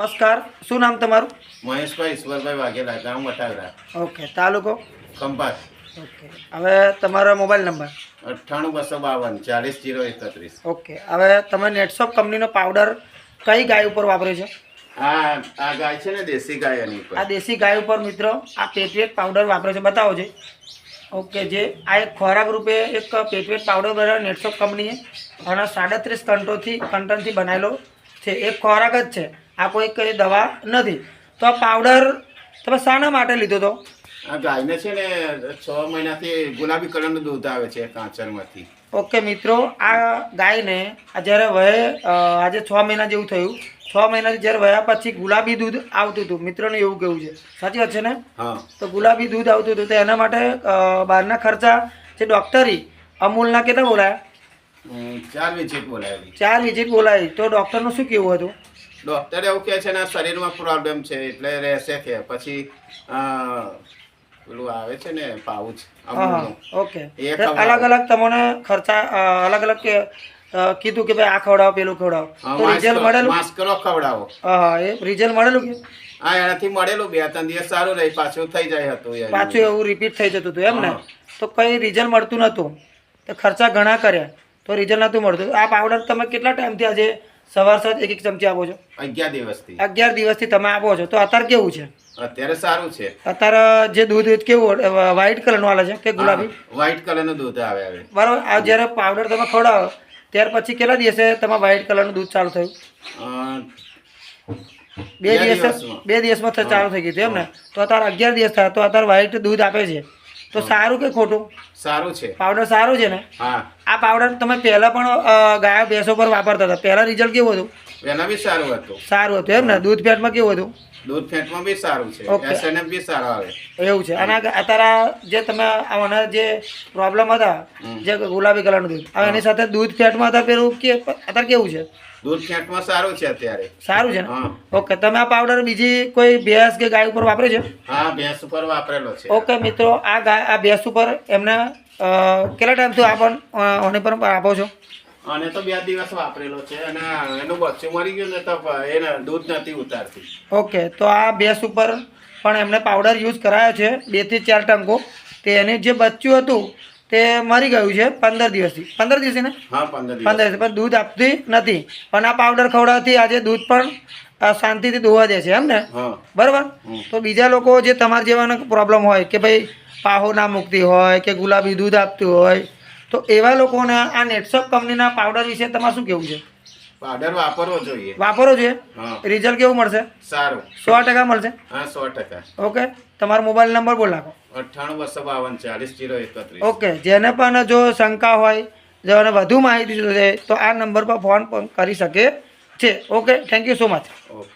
નમસ્કાર શું નામ તમારું? મહેશભાઈ ઈશ્વરભાઈ વાઘેલા ગામ વટાવડા ઓકે તાલુકો? કંપાસ. ઓકે હવે તમારો મોબાઈલ નંબર? અઠ્ઠાણું બસો બાવન ચાલીસ જીરો એકત્રીસ. ઓકે હવે તમે નેટશોપ કંપનીનો પાવડર કઈ ગાય ઉપર વાપર્યો છે? આ આ ગાય છે ને દેશી ગાય એની આ દેશી ગાય ઉપર મિત્રો આ પેટવેટ પાવડર વાપરે છે બતાવો છે. ઓકે જે આ એક ખોરાક રૂપે એક પેટવેટ પાવડર બનાવ્યો નેટશોપ કંપનીએ અને સાડત્રીસ કંટોથી કંટનથી બનાવેલો છે. એક ખોરાક જ છે. આ કોઈ કઈ દવા નથી. તો આ પાવડર તમે શાના માટે લીધો હતો આ ગાયને છે ને છ મહિનાથી ગુલાબી કલરનું દૂધ આવે છે કાંચરમાંથી. ઓકે મિત્રો આ ગાયને આ જ્યારે વહે આજે છ મહિના જેવું થયું. છ મહિનાથી જ્યારે વયા પછી ગુલાબી દૂધ આવતું હતું. મિત્રોને એવું કેવું છે. સાચી વાત છે ને? હા. તો ગુલાબી દૂધ આવતું હતું તો એના માટે બહારના ખર્ચા જે ડૉક્ટરી અમૂલના કેટલા બોલાયા? ચાર વિઝિટ બોલાવી ચાર વિઝિટ બોલાવી તો ડૉક્ટરનું શું કેવું હતું? ડૉક્ટર એવું કહે છે ને શરીરમાં પ્રોબ્લેમ છે એટલે રહેશે કે પછી પેલું આવે છે ને પાઉચ હા હા ઓકે. અલગ અલગ તમને ખર્ચા અલગ અલગ કીધું કે ભાઈ આ ખવડાવો પેલું ખવડાવો. તો રિઝલ્ટ મળેલું? માસ્કરો ખવડાવો. હા હા એ રિઝલ્ટ મળેલું કે? આ એનાથી મળેલું બે ત્રણ દિવસ સારું રહી પાછું થઈ જાય હતું પાછું એવું રિપીટ થઈ જતું હતું એમ ને? તો કઈ રિઝલ્ટ મળતું નહોતું. તો ખર્ચા ઘણા કર્યા તો રિઝલ્ટ નહોતું મળતું. આ પાવડર તમે કેટલા ટાઈમથી આજે સવાર સાંજ એક એક ચમચી આપો છો. અગિયાર દિવસથી. અગિયાર દિવસથી તમે આપો છો. તો અત્યારે કેવું છે? અત્યારે સારું છે. અત્યારે જે દૂધ કેવું વ્હાઈટ કલરનું આવે છે કે ગુલાબી? વ્હાઈટ કલરનું દૂધ આવે હવે બરાબર. આ જ્યારે પાવડર તમે ખવડાવો ત્યાર પછી કેટલા દિવસે તમારે વ્હાઈટ કલરનું દૂધ ચાલુ થયું? બે દિવસ બે દિવસમાં ચાલુ થઈ ગયું એમ ને? તો અત્યારે અગિયાર દિવસ થયા તો અત્યારે વ્હાઈટ દૂધ આપે છે. તો સારું કે ખોટું? સારું છે. પાવડર સારું છે ને? હા. આ પાવડર તમે પહેલા પણ ગાયો ભેંસો પર વાપરતા હતા. પહેલા રિઝલ્ટ કેવું હતું? એના બી સારું હતું. સારું હતું એમ ને? દૂધ પેટમાં કેવું હતું? દૂધ ફેટમાં બી સારું છે. ઓકે. એસએનએફ બી સારો આવે. એવું છે. અને અત્યારે જે તમે આના જે પ્રોબ્લેમ હતા જે ગુલાબી કલરનું દૂધ હવે એની સાથે દૂધ ફેટમાં હતા પેલું કે અત્યારે કેવું છે? દૂધ ફેટમાં સારું છે અત્યારે. સારું છે ને? ઓકે તમે આ પાવડર બીજી કોઈ ભેંસ કે ગાય ઉપર વાપરે છે? હા ભેંસ ઉપર વાપરેલો છે. ઓકે મિત્રો આ ગાય આ ભેંસ ઉપર એમને કેટલા ટાઈમથી આપણ આની પર આપો છો? અને તો બે દિવસ વાપરેલો છે અને એનું બચ્ચું મરી ગયું ને તો એને દૂધ નથી ઉતારતી. ઓકે તો આ ભેંસ ઉપર પણ એમણે પાવડર યુઝ કરાયો છે બેથી ચાર ટંકો. તે એની જે બચ્ચું હતું તે મરી ગયું છે પંદર દિવસથી. પંદર દિવસથી ને? હા પંદર દિવસ. પણ દૂધ આપતી નથી. પણ આ પાવડર ખવડાવતી આજે દૂધ પણ શાંતિથી દોવા દે છે એમ ને? બરાબર? તો બીજા લોકો જે તમારા જેવાનો પ્રોબ્લેમ હોય કે ભાઈ પાહો ના મૂકતી હોય કે ગુલાબી દૂધ આપતું હોય તો એવા લોકોના આ નેટસપ કંપનીના પાવડર વિશે તમારે શું કેવું છે? પાવડર વાપરવો જોઈએ. વાપરો જોઈએ રિઝલ્ટ કેવું મળશે? સારું. સો ટકા મળશે? હા સો ટકા. ઓકે. તમારો મોબાઈલ નંબર બોલ નાખો. અઠ્ઠાણું બસો બાવન ચાલીસ જીરો એકત્રીસ. ઓકે. જેને પણ જો શંકા હોય જેને વધુ માહિતી જોઈએ તો આ નંબર પર ફોન કરી શકે છે. Okay. Thank you so much okay.